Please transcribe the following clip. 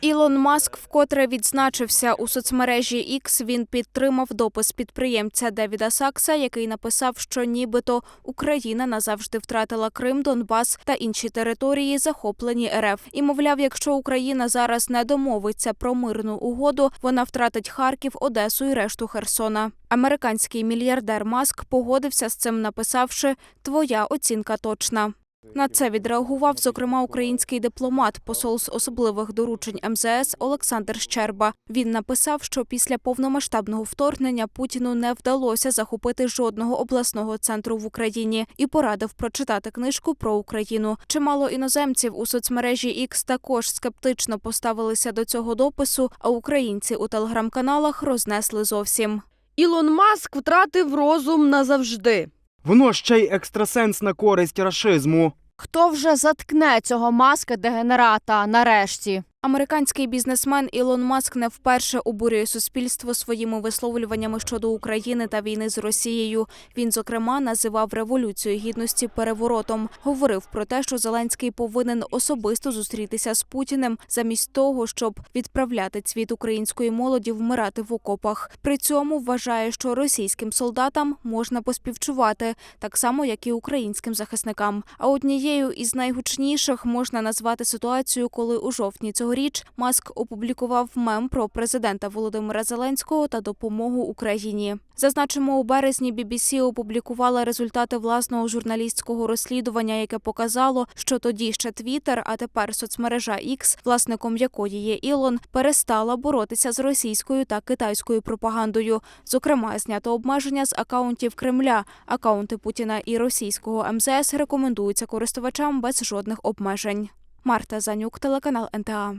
Ілон Маск вкотре відзначився у соцмережі X. Він підтримав допис підприємця Девіда Сакса, який написав, що нібито Україна назавжди втратила Крим, Донбас та інші території, захоплені РФ. І мовляв, якщо Україна зараз не домовиться про мирну угоду, вона втратить Харків, Одесу і решту Херсона. Американський мільярдер Маск погодився з цим, написавши Твоя оцінка точна. На це відреагував, зокрема, український дипломат, посол з особливих доручень МЗС Олександр Щерба. Він написав, що після повномасштабного вторгнення Путіну не вдалося захопити жодного обласного центру в Україні і порадив прочитати книжку про Україну. Чимало іноземців у соцмережі X також скептично поставилися до цього допису, а українці у телеграм-каналах рознесли зовсім. Ілон Маск втратив розум назавжди. Воно ще й екстрасенс на користь рашизму. Хто вже заткне цього маска дегенерата нарешті? Американський бізнесмен Ілон Маск не вперше обурює суспільство своїми висловлюваннями щодо України та війни з Росією. Він, зокрема, називав революцію гідності переворотом. Говорив про те, що Зеленський повинен особисто зустрітися з Путіним замість того, щоб відправляти цвіт української молоді вмирати в окопах. При цьому вважає, що російським солдатам можна поспівчувати, так само як і українським захисникам. А однією із найгучніших можна назвати ситуацію, коли у жовтні цьогоріч Маск опублікував мем про президента Володимира Зеленського та допомогу Україні. Зазначимо, у березні BBC опублікувала результати власного журналістського розслідування, яке показало, що тоді ще Twitter, а тепер соцмережа X, власником якої є Ілон, перестала боротися з російською та китайською пропагандою. Зокрема, знято обмеження з акаунтів Кремля. Акаунти Путіна і російського МЗС рекомендуються користувачам без жодних обмежень. Марта Занюк, телеканал НТА.